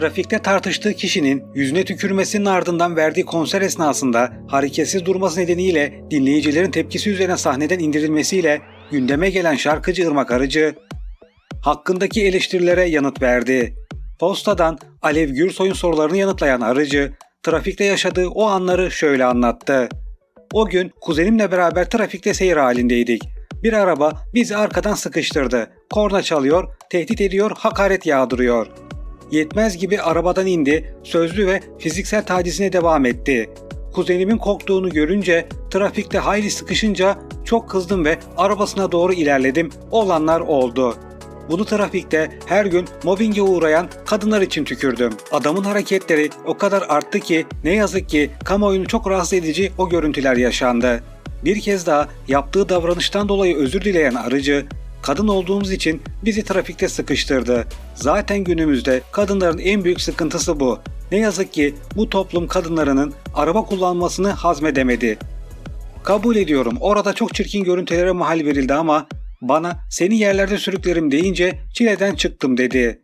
trafikte tartıştığı kişinin yüzüne tükürmesinin ardından verdiği konser esnasında hareketsiz durması nedeniyle dinleyicilerin tepkisi üzerine sahneden indirilmesiyle gündeme gelen şarkıcı Irmak Arıcı hakkındaki eleştirilere yanıt verdi. Posta'dan Alev Gürsoy'un sorularını yanıtlayan Arıcı, trafikte yaşadığı o anları şöyle anlattı. O gün kuzenimle beraber trafikte seyir halindeydik. Bir araba bizi arkadan sıkıştırdı. Korna çalıyor, tehdit ediyor, hakaret yağdırıyor. Yetmez gibi arabadan indi, sözlü ve fiziksel tacizine devam etti. Kuzenimin korktuğunu görünce, trafikte hayli sıkışınca çok kızdım ve arabasına doğru ilerledim. Olanlar oldu. Bunu trafikte her gün mobbinge uğrayan kadınlar için tükürdüm. Adamın hareketleri o kadar arttı ki ne yazık ki kamuoyunu çok rahatsız edici o görüntüler yaşandı. Bir kez daha yaptığı davranıştan dolayı özür dileyen arıcı, kadın olduğumuz için bizi trafikte sıkıştırdı. Zaten günümüzde kadınların en büyük sıkıntısı bu. Ne yazık ki bu toplum kadınlarının araba kullanmasını hazmedemedi. Kabul ediyorum orada çok çirkin görüntülere mahal verildi ama bana seni yerlerde sürüklerim deyince çileden çıktım dedi.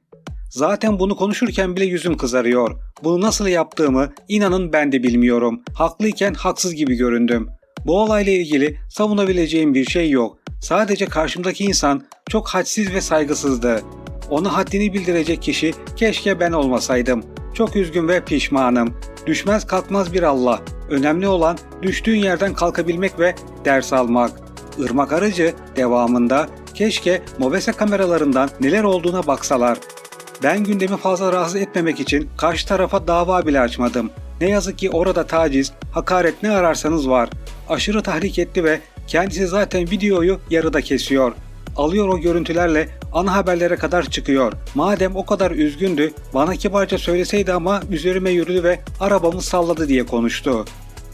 Zaten bunu konuşurken bile yüzüm kızarıyor. Bunu nasıl yaptığımı inanın ben de bilmiyorum. Haklıyken haksız gibi göründüm. Bu olayla ilgili savunabileceğim bir şey yok. Sadece karşımdaki insan çok hadsiz ve saygısızdı. Ona haddini bildirecek kişi keşke ben olmasaydım. Çok üzgün ve pişmanım. Düşmez kalkmaz bir Allah. Önemli olan düştüğün yerden kalkabilmek ve ders almak. Irmak Arıcı devamında keşke mobese kameralarından neler olduğuna baksalar. Ben gündemi fazla rahatsız etmemek için karşı tarafa dava bile açmadım. Ne yazık ki orada taciz, hakaret ne ararsanız var. Aşırı tahrik etti ve kendisi zaten videoyu yarıda kesiyor. Alıyor o görüntülerle ana haberlere kadar çıkıyor. Madem o kadar üzgündü, bana kibarca söyleseydi ama üzerime yürüdü ve arabamı salladı diye konuştu.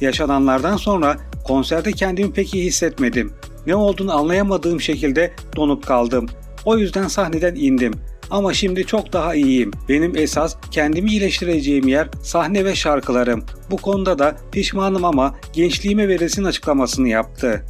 Yaşananlardan sonra konserde kendimi pek iyi hissetmedim. Ne olduğunu anlayamadığım şekilde donup kaldım. O yüzden sahneden indim. Ama şimdi çok daha iyiyim. Benim esas kendimi iyileştireceğim yer sahne ve şarkılarım. Bu konuda da pişmanım ama gençliğime verilsin açıklamasını yaptı.